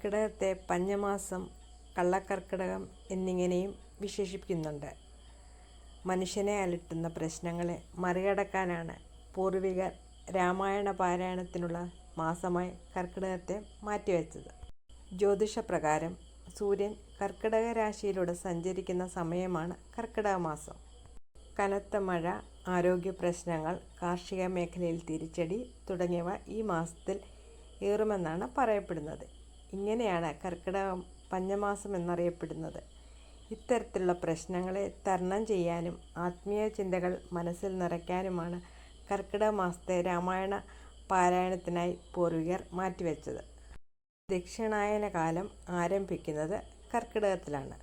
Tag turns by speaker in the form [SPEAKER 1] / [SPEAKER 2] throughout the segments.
[SPEAKER 1] കർക്കിടകത്തെ പഞ്ഞമാസം കള്ളക്കർക്കിടകം എന്നിങ്ങനെയും വിശേഷിപ്പിക്കുന്നുണ്ട്. മനുഷ്യനെ അലട്ടുന്ന പ്രശ്നങ്ങളെ മറികടക്കാനാണ് പൂർവികർ രാമായണ പാരായണത്തിനുള്ള മാസമായി കർക്കിടകത്തെ മാറ്റിവെച്ചത്. ജ്യോതിഷപ്രകാരം സൂര്യൻ കർക്കിടക രാശിയിലൂടെ സഞ്ചരിക്കുന്ന സമയമാണ് കർക്കിടക മാസം. കനത്ത മഴ ആരോഗ്യ പ്രശ്നങ്ങൾ കാർഷിക മേഖലയിൽ തിരിച്ചടി തുടങ്ങിയവ ഈ മാസത്തിൽ ഏറുമെന്നാണ് പറയപ്പെടുന്നത്. ഇങ്ങനെയാണ് കർക്കിടക പഞ്ഞമാസം എന്നറിയപ്പെടുന്നത്. ഇത്തരത്തിലുള്ള പ്രശ്നങ്ങളെ തരണം ചെയ്യാനും ആത്മീയ ചിന്തകൾ മനസ്സിൽ നിറയ്ക്കാനുമാണ് കർക്കിടക മാസത്തെ രാമായണ പാരായണത്തിനായി പൂർവികർ മാറ്റിവെച്ചത്. ദക്ഷിണായന കാലം ആരംഭിക്കുന്നത് കർക്കിടകത്തിലാണ്.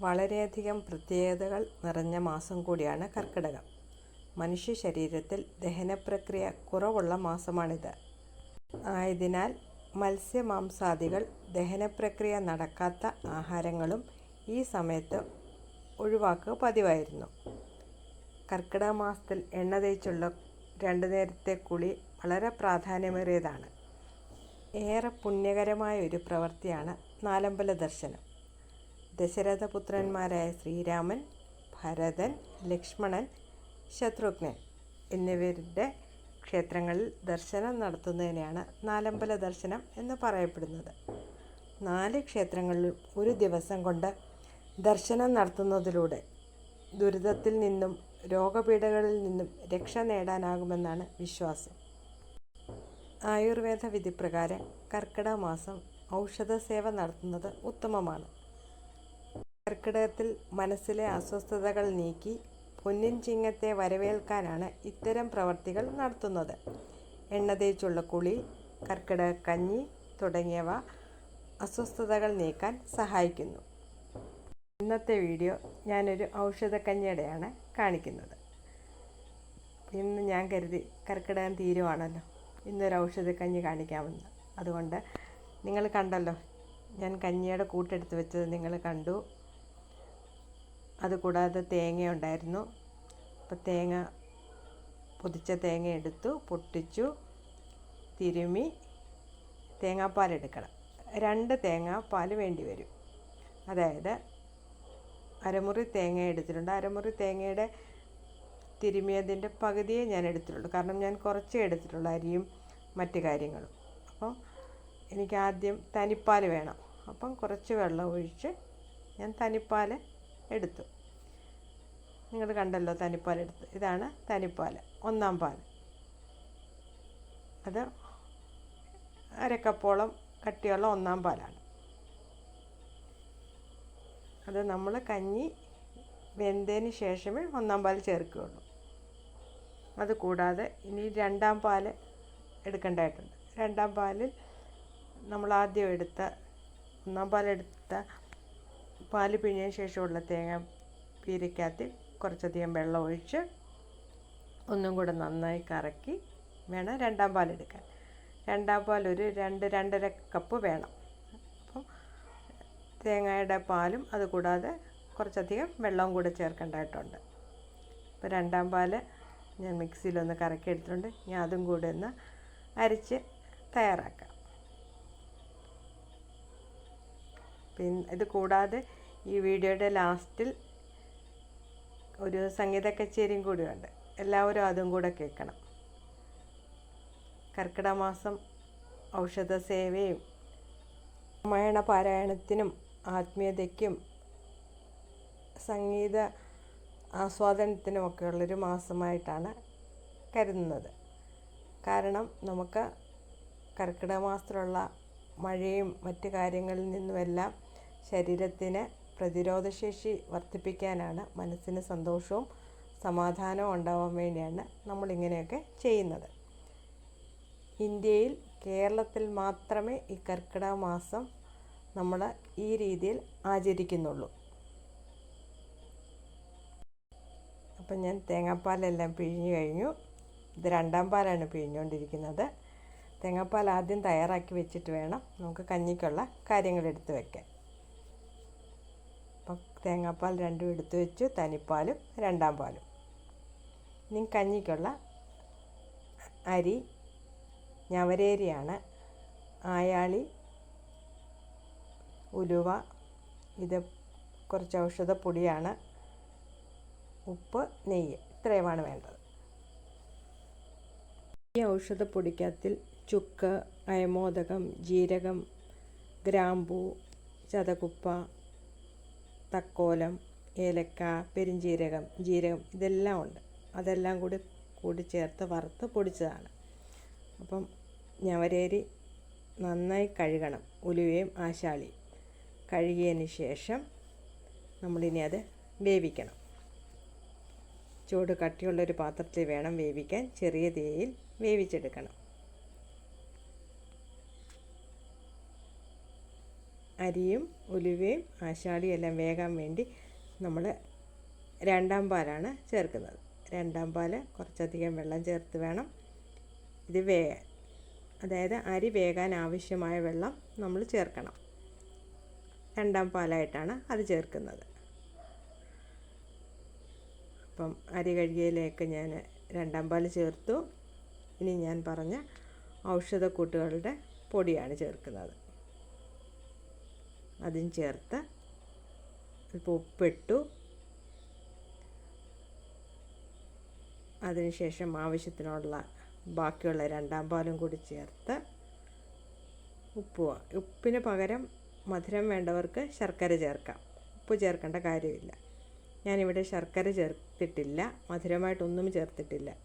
[SPEAKER 1] വളരെയധികം പ്രത്യേകതകൾ നിറഞ്ഞ മാസം കൂടിയാണ് കർക്കിടകം. മനുഷ്യ ശരീരത്തിൽ ദഹനപ്രക്രിയ കുറവുള്ള മാസമാണിത്. ആയതിനാൽ മത്സ്യമാംസാദികൾ ദഹനപ്രക്രിയ നടക്കാത്ത ആഹാരങ്ങളും ഈ സമയത്ത് ഒഴിവാക്കുക പതിവായിരുന്നു. കർക്കിടക മാസത്തിൽ എണ്ണ തേച്ചുള്ള രണ്ടു നേരത്തെ കുളി വളരെ പ്രാധാന്യമേറിയതാണ്. ഏറെ പുണ്യകരമായ ഒരു പ്രവൃത്തിയാണ് നാലമ്പല ദർശനം. ദശരഥപുത്രന്മാരായ ശ്രീരാമൻ ഭരതൻ ലക്ഷ്മണൻ ശത്രുഘ്നൻ എന്നിവരുടെ ക്ഷേത്രങ്ങളിൽ ദർശനം നടത്തുന്നതിനെയാണ് നാലമ്പല ദർശനം എന്ന് പറയപ്പെടുന്നത്. നാല് ക്ഷേത്രങ്ങളിൽ ഒരു ദിവസം കൊണ്ട് ദർശനം നടത്തുന്നതിലൂടെ ദുരിതത്തിൽ നിന്നും രോഗപീഠകളിൽ നിന്നും രക്ഷ നേടാനാകുമെന്നാണ് വിശ്വാസം. ആയുർവേദ വിധിപ്രകാരം കർക്കിടക മാസം ഔഷധ സേവ നടത്തുന്നത് ഉത്തമമാണ്. കർക്കിടകത്തിൽ മനസ്സിലെ അസ്വസ്ഥതകൾ നീക്കി പൊന്നിൻ ചിങ്ങത്തെ വരവേൽക്കാനാണ് ഇത്തരം പ്രവർത്തികൾ നടത്തുന്നത്. എണ്ണ തേച്ചുള്ള കുളി കർക്കിടക കഞ്ഞി തുടങ്ങിയവ അസ്വസ്ഥതകൾ നീക്കാൻ സഹായിക്കുന്നു. ഇന്നത്തെ വീഡിയോ ഞാനൊരു ഔഷധക്കഞ്ഞിയുടെയാണ് കാണിക്കുന്നത്. ഇന്ന് ഞാൻ കരുതി കർക്കിടകം തീരുവാണല്ലോ. ഇന്നൊരു ഔഷധക്കഞ്ഞി കാണിക്കാമെന്ന്. അതുകൊണ്ട് നിങ്ങൾ കണ്ടല്ലോ ഞാൻ കഞ്ഞിയുടെ കൂട്ടെടുത്ത് വെച്ചത് നിങ്ങൾ കണ്ടു. അതുകൂടാതെ തേങ്ങ ഉണ്ടായിരുന്നു അപ്പോൾ തേങ്ങ പൊതിച്ച തേങ്ങ എടുത്തു പൊട്ടിച്ചു തിരുമി തേങ്ങാപ്പാൽ എടുക്കണം. രണ്ട് തേങ്ങാപ്പാൽ വേണ്ടി വരും. അതായത് അരമുറി തേങ്ങ എടുത്തിട്ടുണ്ട്. അരമുറി തേങ്ങയുടെ തിരുമിയതിന്റെ പകുതിയെ ഞാൻ എടുത്തിട്ടുള്ളൂ. കാരണം ഞാൻ കുറച്ചേ എടുത്തിട്ടുള്ളൂ അരിയും മറ്റു കാര്യങ്ങളും. അപ്പം എനിക്ക് ആദ്യം തനിപ്പാൽ വേണം. അപ്പം കുറച്ച് വെള്ളം ഒഴിച്ച് ഞാൻ തനിപ്പാൽ എടുത്തു. നിങ്ങൾ കണ്ടല്ലോ തനിപ്പാൽ എടുത്ത്. ഇതാണ് തനിപ്പാൽ ഒന്നാം പാൽ അത് അരക്കപ്പോളം കട്ടിയുള്ള ഒന്നാം പാലാണ്. അത് നമ്മൾ കഞ്ഞി വെന്തതിന് ശേഷമേ ഒന്നാം പാൽ ചേർക്കുകയുള്ളൂ. അത് കൂടാതെ ഇനി രണ്ടാം പാൽ എടുക്കേണ്ടതായിട്ടുണ്ട്. രണ്ടാം പാലിൽ നമ്മൾ ആദ്യം എടുത്ത ഒന്നാം പാലെടുത്ത പാൽ പിഴിഞ്ഞതിന് ശേഷമുള്ള തേങ്ങ പീരയ്ക്കകത്ത് കുറച്ചധികം വെള്ളം ഒഴിച്ച് ഒന്നും കൂടെ നന്നായി കറക്കി വേണം രണ്ടാം പാലെടുക്കാൻ രണ്ടാം പാൽ ഒരു രണ്ട് രണ്ടര കപ്പ് വേണം. അപ്പം തേങ്ങയുടെ പാലും അതുകൂടാതെ കുറച്ചധികം വെള്ളവും കൂടെ ചേർക്കേണ്ടതായിട്ടുണ്ട്. അപ്പോൾ രണ്ടാം പാൽ ഞാൻ മിക്സിയിലൊന്ന് കറക്കി എടുത്തിട്ടുണ്ട്. ഞാൻ അതും കൂടെ ഒന്ന് അരിച്ച് തയ്യാറാക്കാം. പിന്നെ ഇത് കൂടാതെ ഈ വീഡിയോയുടെ ലാസ്റ്റിൽ ഒരു സംഗീത കച്ചേരിയും കൂടിയുണ്ട്. എല്ലാവരും അതും കൂടെ കേൾക്കണം. കർക്കിടമാസം ഔഷധ സേവയും രാമായണ പാരായണത്തിനും ആത്മീയതയ്ക്കും സംഗീത ആസ്വാദനത്തിനുമൊക്കെ ഉള്ളൊരു മാസമായിട്ടാണ് കരുതുന്നത്. കാരണം നമുക്ക് കർക്കിടക മാസത്തിലുള്ള മഴയും മറ്റു കാര്യങ്ങളിൽ നിന്നുമെല്ലാം ശരീരത്തിന് പ്രതിരോധശേഷി വർദ്ധിപ്പിക്കാനാണ് മനസ്സിന് സന്തോഷവും സമാധാനവും ഉണ്ടാവാൻ വേണ്ടിയാണ് നമ്മളിങ്ങനെയൊക്കെ ചെയ്യുന്നത്. ഇന്ത്യയിൽ കേരളത്തിൽ മാത്രമേ ഈ കർക്കിടക മാസം നമ്മൾ ഈ രീതിയിൽ ആചരിക്കുന്നുള്ളൂ. അപ്പം ഞാൻ തേങ്ങാപ്പാലെല്ലാം പിഴിഞ്ഞു കഴിഞ്ഞു. ഇത് രണ്ടാം പാലാണ് പിഴിഞ്ഞുകൊണ്ടിരിക്കുന്നത് തേങ്ങാപ്പാൽ ആദ്യം തയ്യാറാക്കി വെച്ചിട്ട് വേണം നമുക്ക് കഞ്ഞിക്കുള്ള കാര്യങ്ങൾ എടുത്ത് വെക്കാൻ. അപ്പം തേങ്ങാപ്പാൽ രണ്ടും എടുത്ത് വെച്ചു തനിപ്പാലും രണ്ടാം പാലും. ഇനി കഞ്ഞിക്കുള്ള അരി ഞവരേരിയാണ്. ആയാളി ഉലുവ ഇത് കുറച്ച് ഔഷധപ്പൊടിയാണ്. ഉപ്പ് നെയ്യ് ഇത്രയുമാണ് വേണ്ടത്. ഈ ഔഷധപ്പൊടിക്കകത്തിൽ ചുക്ക് അയമോദകം ജീരകം ഗ്രാമ്പൂ ചതകുപ്പ തക്കോലം ഏലക്ക പെരുംജീരകം ജീരകം ഇതെല്ലാം ഉണ്ട്. അതെല്ലാം കൂടി കൂടി ചേർത്ത് വറുത്ത് പൊടിച്ചതാണ്. അപ്പം ഞവരേരി നന്നായി കഴുകണം. ഉലുവയും ആശാളിയും കഴുകിയതിന് ശേഷം നമ്മളിനി അത് വേവിക്കണം. ചൂട് കട്ടിയുള്ളൊരു പാത്രത്തിൽ വേണം വേവിക്കാൻ. ചെറിയ തീയിൽ വേവിച്ചെടുക്കണം. അരിയും ഉലുവയും ആശാളിയും എല്ലാം വേകാൻ വേണ്ടി നമ്മൾ രണ്ടാം പാലാണ് ചേർക്കുന്നത്. രണ്ടാം പാൽ കുറച്ചധികം വെള്ളം ചേർത്ത് വേണം. ഇത് വേകാൻ അതായത് അരി വേകാൻ ആവശ്യമായ വെള്ളം നമ്മൾ ചേർക്കണം. രണ്ടാം പാലായിട്ടാണ് അത് ചേർക്കുന്നത്. അപ്പം അരി കഴുകിയിലേക്ക് ഞാൻ രണ്ടാം പാൽ ചേർത്തു. ഇനി ഞാൻ പറഞ്ഞ ഔഷധക്കൂട്ടുകളുടെ പൊടിയാണ് ചേർക്കുന്നത്. അതും ചേർത്ത് അല്പം ഉപ്പിട്ടു. അതിനുശേഷം ആവശ്യത്തിനുള്ള ബാക്കിയുള്ള രണ്ടാം പാലും കൂടി ചേർത്ത് ഉപ്പ് ഉപ്പിന് പകരം മധുരം വേണ്ടവർക്ക് ശർക്കര ചേർക്കാം. ഉപ്പ് ചേർക്കേണ്ട കാര്യമില്ല. ഞാനിവിടെ ശർക്കര ചേർത്തിട്ടില്ല. മധുരമായിട്ടൊന്നും ചേർത്തിട്ടില്ല.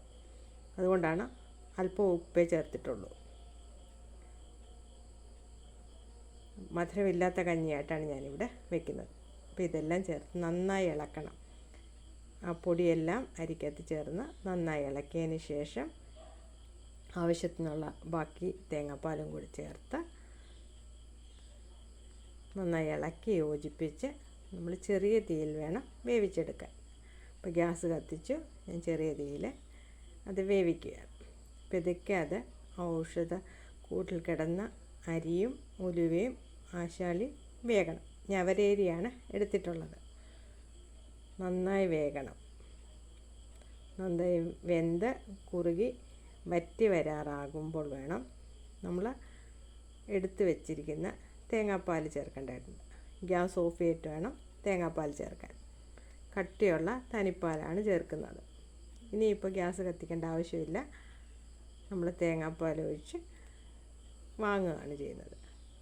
[SPEAKER 1] അതുകൊണ്ടാണ് അല്പം ഉപ്പേ ചേർത്തിട്ടുള്ളൂ. മധുരമില്ലാത്ത കഞ്ഞിയായിട്ടാണ് ഞാനിവിടെ വെക്കുന്നത്. അപ്പോൾ ഇതെല്ലാം ചേർത്ത് നന്നായി ഇളക്കണം. ആ പൊടിയെല്ലാം അരിക്കകത്ത് ചേർന്ന് നന്നായി ഇളക്കിയതിന് ശേഷം ആവശ്യത്തിനുള്ള ബാക്കി തേങ്ങാപ്പാലും കൂടി ചേർത്ത് നന്നായി ഇളക്കി യോജിപ്പിച്ച് നമ്മൾ ചെറിയ തീയിൽ വേണം വേവിച്ചെടുക്കാൻ. അപ്പോൾ ഗ്യാസ് കത്തിച്ചു. ഞാൻ ചെറിയ തീയിൽ അത് വേവിക്കുക പിതയ്ക്കാതെ ഔഷധ കൂട്ടിൽ കിടന്ന അരിയും ഉലുവയും ആശാളി വേകണം. ഞവരേരിയാണ് എടുത്തിട്ടുള്ളത്. നന്നായി വേകണം. നന്നായി വെന്ത് കുറുകി വറ്റി വരാറാകുമ്പോൾ വേണം നമ്മൾ എടുത്ത് വെച്ചിരിക്കുന്ന തേങ്ങാപ്പാൽ ചേർക്കേണ്ടതായിട്ടുണ്ട്. ഗ്യാസ് ഓഫ് ചെയ്തിട്ട് വേണം തേങ്ങാപ്പാൽ ചേർക്കാൻ. കട്ടിയുള്ള തനിപ്പാലാണ് ചേർക്കുന്നത്. ഇനിയിപ്പോൾ ഗ്യാസ് കത്തിക്കേണ്ട ആവശ്യമില്ല. നമ്മൾ തേങ്ങാപ്പാൽ ഒഴിച്ച് വാങ്ങുകയാണ് ചെയ്യുന്നത്.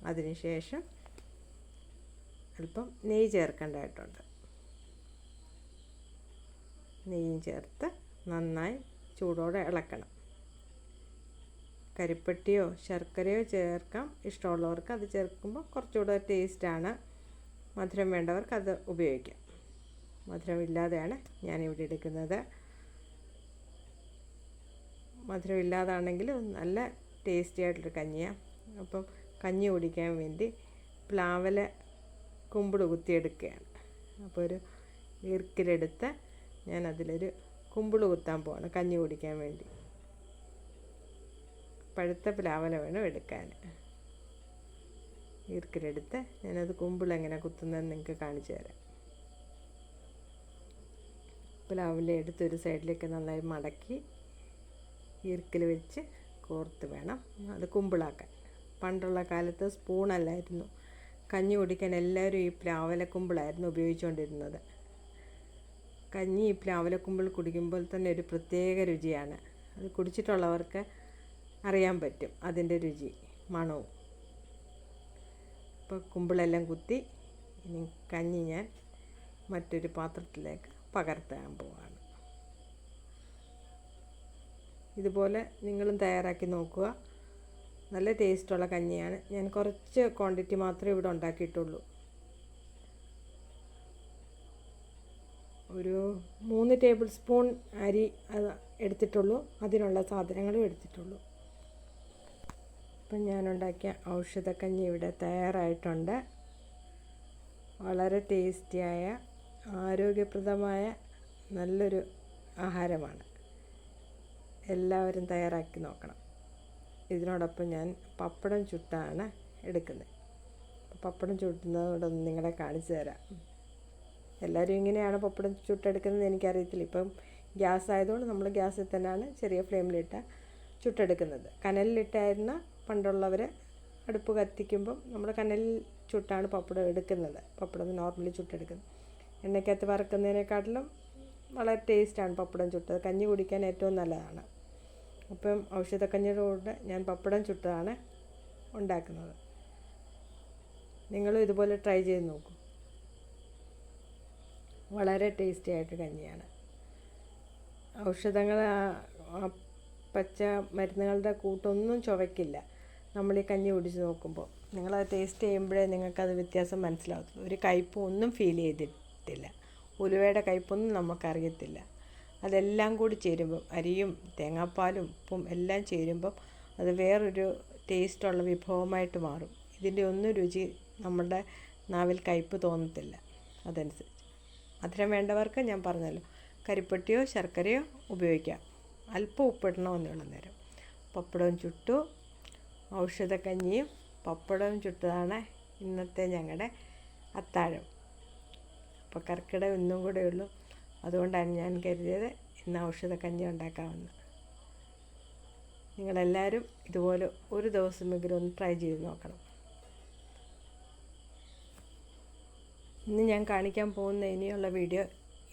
[SPEAKER 1] അതിനുശേഷം അല്പം നെയ്യ് ചേർക്കേണ്ടതായിട്ടുണ്ട്. നെയ്യും ചേർത്ത് നന്നായി ചൂടോടെ ഇളക്കണം. കരിപ്പെട്ടിയോ ശർക്കരയോ ചേർക്കാം. ഇഷ്ടമുള്ളവർക്ക് അത് ചേർക്കുമ്പോൾ കുറച്ചുകൂടെ ടേസ്റ്റാണ്. മധുരം വേണ്ടവർക്ക് അത് ഉപയോഗിക്കാം. മധുരമില്ലാതെയാണ് ഞാനിവിടെ എടുക്കുന്നത്. മധുരമില്ലാതാണെങ്കിൽ നല്ല ടേസ്റ്റി ആയിട്ടൊരു കഞ്ഞിയാണ് അപ്പം കഞ്ഞി കുടിക്കാൻ വേണ്ടി പ്ലാവല കുമ്പിട് കുത്തിയെടുക്കുകയാണ്. അപ്പോൾ ഒരു ഈർക്കിലെടുത്ത് ഞാൻ അതിലൊരു കുമ്പിൾ കുത്താൻ പോവാണ് കഞ്ഞി കുടിക്കാൻ വേണ്ടി. പഴുത്ത പ്ലാവല വേണം എടുക്കാൻ. ഈർക്കിലെടുത്ത് ഞാനത് കുമ്പിൾ എങ്ങനെ കുത്തുന്നതെന്ന് നിങ്ങൾക്ക് കാണിച്ചു തരാം. പ്ലാവില എടുത്ത് ഒരു സൈഡിലേക്ക് നന്നായി മടക്കി ഈർക്കിൽ വെച്ച് കോർത്ത് വേണം അത് കുമ്പിളാക്കാൻ. പണ്ടുള്ള കാലത്ത് സ്പൂണല്ലായിരുന്നു കഞ്ഞി കുടിക്കാൻ എല്ലാവരും ഈ പ്ലാവലക്കുമ്പിളായിരുന്നു ഉപയോഗിച്ചുകൊണ്ടിരുന്നത്. കഞ്ഞി ഈ പ്ലാവലക്കുമ്പിൾ കുടിക്കുമ്പോൾ തന്നെ ഒരു പ്രത്യേക രുചിയാണ്. അത് കുടിച്ചിട്ടുള്ളവർക്ക് അറിയാൻ പറ്റും അതിന്റെ രുചി മണവും. ഇപ്പോൾ കുമ്പിളെല്ലാം കുത്തി ഇനി കഞ്ഞി ഞാൻ മറ്റൊരു പാത്രത്തിലേക്ക് പകർത്താൻ പോവാണ്. ഇതുപോലെ നിങ്ങളും തയ്യാറാക്കി നോക്കുക. നല്ല ടേസ്റ്റുള്ള കഞ്ഞിയാണ്. ഞാൻ കുറച്ച് ക്വാണ്ടിറ്റി മാത്രമേ ഇവിടെ ഉണ്ടാക്കിയിട്ടുള്ളൂ. ഒരു മൂന്ന് ടേബിൾ സ്പൂൺ അരി എടുത്തിട്ടുള്ളൂ. അതിനുള്ള സാധനങ്ങളും എടുത്തിട്ടുള്ളൂ. ഇപ്പം ഞാനുണ്ടാക്കിയ ഔഷധക്കഞ്ഞി ഇവിടെ തയ്യാറായിട്ടുണ്ട്. വളരെ ടേസ്റ്റിയായ ആരോഗ്യപ്രദമായ നല്ലൊരു ആഹാരമാണ്. എല്ലാവരും തയ്യാറാക്കി നോക്കണം. ഇതിനോടൊപ്പം ഞാൻ പപ്പടം ചുട്ടാണ് എടുക്കുന്നത്. പപ്പടം ചുട്ടുന്നതോടൊന്ന് നിങ്ങളെ കാണിച്ചു തരാം. എല്ലാവരും ഇങ്ങനെയാണ് പപ്പടം ചുട്ടെടുക്കുന്നത് എനിക്കറിയത്തില്ല. ഇപ്പം ഗ്യാസ് ആയതുകൊണ്ട് നമ്മൾ ഗ്യാസിൽ തന്നെയാണ് ചെറിയ ഫ്ലെയിമിലിട്ട് ചുട്ടെടുക്കുന്നത്. കനലിലിട്ടായിരുന്ന പണ്ടുള്ളവർ അടുപ്പ് കത്തിക്കുമ്പം നമ്മൾ കനലിൽ ചുട്ടാണ് പപ്പടം എടുക്കുന്നത്. പപ്പടം നോർമലി ചുട്ടെടുക്കുന്നത്. എണ്ണയ്ക്കകത്ത് വറുക്കുന്നതിനെക്കാട്ടിലും വളരെ ടേസ്റ്റാണ് പപ്പടം ചുട്ടത്. കഞ്ഞി കുടിക്കാൻ ഏറ്റവും നല്ലതാണ്. അപ്പം ഔഷധക്കഞ്ഞിയുടെ കൂടെ ഞാൻ പപ്പടം ചുട്ടതാണ് ഉണ്ടാക്കുന്നത്. നിങ്ങളും ഇതുപോലെ ട്രൈ ചെയ്ത് നോക്കൂ. വളരെ ടേസ്റ്റി ആയിട്ട് കഞ്ഞിയാണ്. ഔഷധങ്ങൾ പച്ച മരുന്നുകളുടെ കൂട്ടൊന്നും ചുവയ്ക്കില്ല. നമ്മൾ ഈ കഞ്ഞി കുടിച്ച് നോക്കുമ്പോൾ. നിങ്ങളത് ടേസ്റ്റ് ചെയ്യുമ്പോഴേ നിങ്ങൾക്കത് വ്യത്യാസം മനസ്സിലാവത്തുള്ളൂ. ഒരു കയ്പൊന്നും ഫീൽ ചെയ്തിട്ടില്ല. ഉലുവയുടെ കയ്പൊന്നും നമുക്കറിയത്തില്ല. അതെല്ലാം കൂടി ചേരുമ്പം അരിയും തേങ്ങാപ്പാലും ഉപ്പും എല്ലാം ചേരുമ്പം അത് വേറൊരു ടേസ്റ്റുള്ള വിഭവമായിട്ട് മാറും. ഇതിന്റെ ഒന്നും രുചി നമ്മുടെ നാവിൽ കയ്പ് തോന്നത്തില്ല. അതനുസരിച്ച്. മധുരം വേണ്ടവർക്ക് ഞാൻ പറഞ്ഞല്ലോ കരിപ്പട്ടിയോ ശർക്കരയോ ഉപയോഗിക്കാം. അല്പം ഉപ്പിടണമെന്നുള്ള നേരം. പപ്പടവും ചുട്ടു ഔഷധക്കഞ്ഞിയും പപ്പടവും ചുട്ടതാണ് ഇന്നത്തെ ഞങ്ങളുടെ അത്താഴം. അപ്പോൾ കർക്കിടകം ഒന്നും ഉള്ളൂ. അതുകൊണ്ടാണ് ഞാൻ കരുതിയത് ഇന്ന് ഔഷധക്കഞ്ഞി ഉണ്ടാക്കാമെന്ന്. നിങ്ങളെല്ലാവരും ഇതുപോലെ ഒരു ദിവസമെങ്കിലും ഒന്ന് ട്രൈ ചെയ്ത് നോക്കണം. ഇന്ന് ഞാൻ കാണിക്കാൻ പോകുന്ന ഇനിയുള്ള വീഡിയോ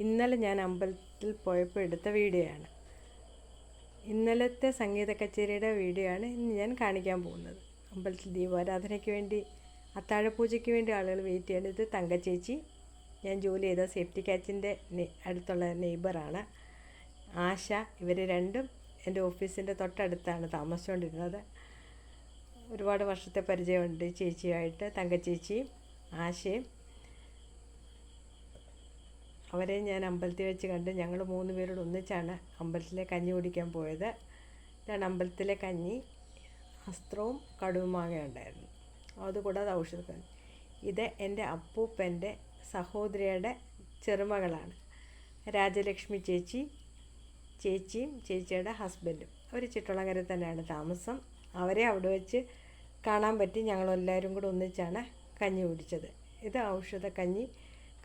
[SPEAKER 1] ഇന്നലെ ഞാൻ അമ്പലത്തിൽ പോയപ്പോൾ എടുത്ത വീഡിയോ ആണ്. ഇന്നലത്തെ സംഗീത കച്ചേരിയുടെ വീഡിയോ ആണ് ഇന്ന് ഞാൻ കാണിക്കാൻ പോകുന്നത്. അമ്പലത്തിൽ ദീപാരാധനയ്ക്ക് വേണ്ടി അത്താഴപൂജയ്ക്ക് വേണ്ടി ആളുകൾ വെയിറ്റ് ചെയ്യണം. ഇത് തങ്കച്ചേച്ചി ഞാൻ ജോലി ചെയ്ത സേഫ്റ്റി കാച്ചിന്റെ അടുത്തുള്ള നെയ്ബറാണ്. ആശ ഇവർ രണ്ടും എന്റെ ഓഫീസിന്റെ തൊട്ടടുത്താണ് താമസിച്ചുകൊണ്ടിരുന്നത്. ഒരുപാട് വർഷത്തെ പരിചയമുണ്ട് ചേച്ചിയായിട്ട് തങ്കച്ചേച്ചിയും ആശയും. അവരെ ഞാൻ അമ്പലത്തിൽ വെച്ച് കണ്ട് ഞങ്ങൾ മൂന്ന് പേരോട് ഒന്നിച്ചാണ് അമ്പലത്തിലെ കഞ്ഞി കുടിക്കാൻ പോയത്. ഇതാണ് അമ്പലത്തിലെ കഞ്ഞി. വസ്ത്രവും കടുവുമാങ്ങ ഉണ്ടായിരുന്നു അതുകൂടാതെ ഔഷധം ഇത് എന്റെ അപ്പൂപ്പന്റെ സഹോദരിയുടെ ചെറുമകളാണ്. രാജലക്ഷ്മി ചേച്ചി ചേച്ചിയും ചേച്ചിയുടെ ഹസ്ബൻഡും. അവർ ചിറ്റുളങ്ങര തന്നെയാണ് താമസം. അവരെ അവിടെ വെച്ച് കാണാൻ പറ്റി. ഞങ്ങളെല്ലാവരും കൂടെ ഒന്നിച്ചാണ് കഞ്ഞി കുടിച്ചത്. ഇത് ഔഷധ കഞ്ഞി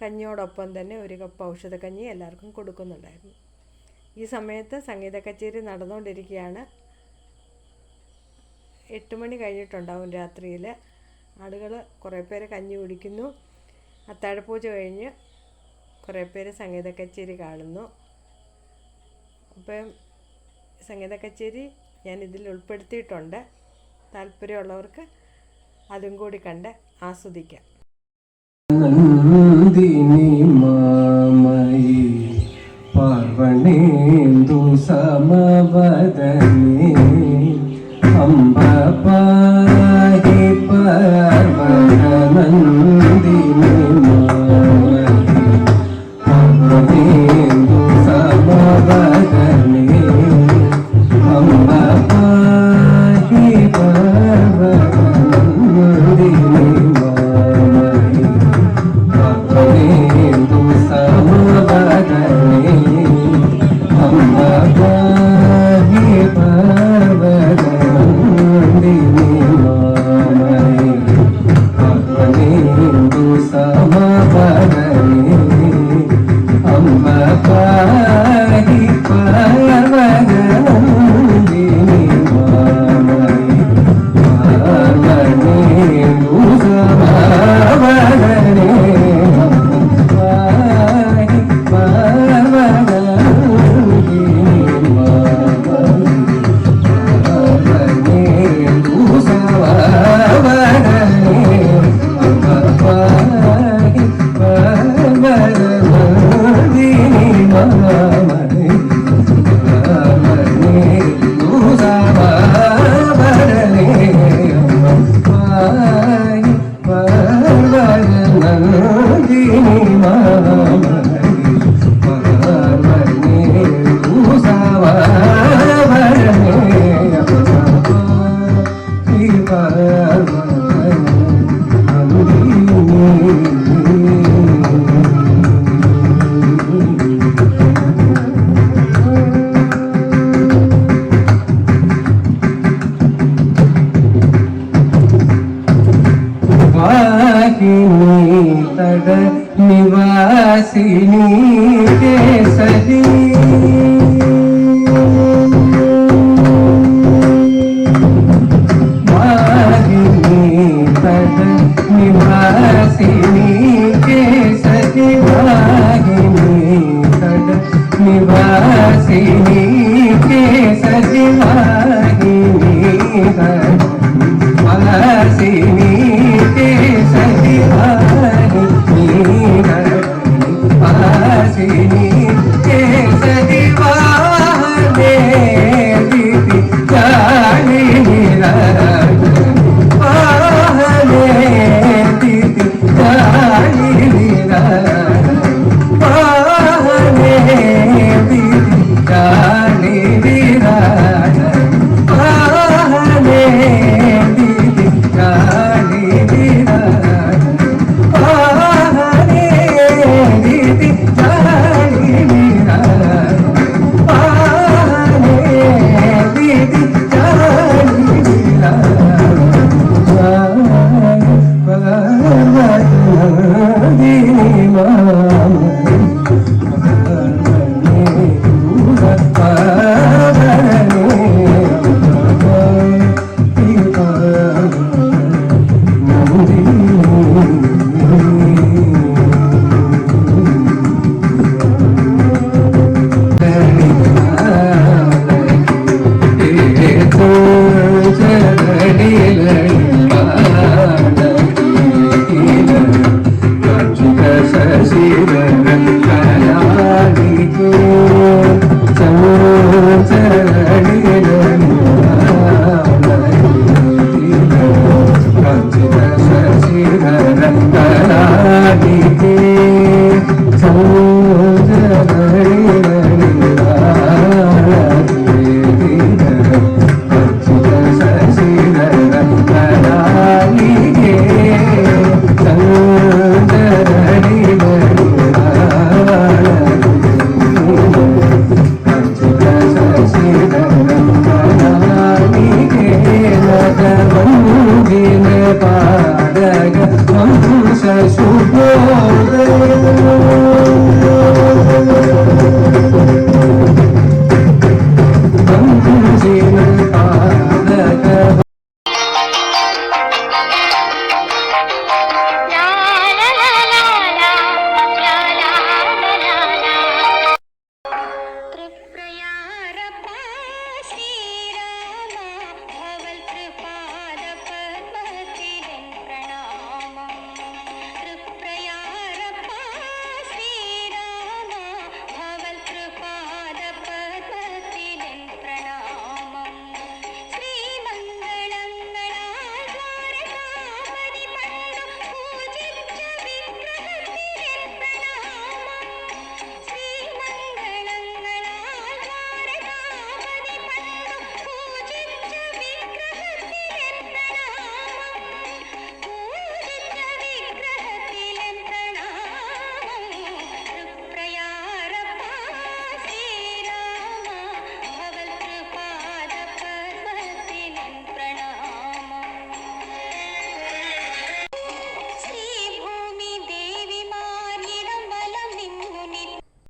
[SPEAKER 1] കഞ്ഞിയോടൊപ്പം തന്നെ ഒരു കപ്പ് ഔഷധ കഞ്ഞി എല്ലാവർക്കും കൊടുക്കുന്നുണ്ടായിരുന്നു. ഈ സമയത്ത് സംഗീത കച്ചേരി നടന്നുകൊണ്ടിരിക്കുകയാണ്. എട്ട് മണി കഴിഞ്ഞിട്ടുണ്ടാവും രാത്രിയിൽ ആളുകൾ കുറേ പേര് കഞ്ഞി കുടിക്കുന്നു. അത്താഴപൂജ കഴിഞ്ഞ് കുറേ പേര് സംഗീത കച്ചേരി കാണുന്നു. അപ്പം സംഗീത കച്ചേരി ഞാൻ ഇതിൽ ഉൾപ്പെടുത്തിയിട്ടുണ്ട്. താല്പര്യമുള്ളവർക്ക് അതും കൂടി കണ്ട് ആസ്വദിക്കാം.
[SPEAKER 2] നന്ദിനി മാമയി പാർവണേന്ദു സമവദനേ కేసరి నివాసిని కేసరి భాగిని నివాసిని का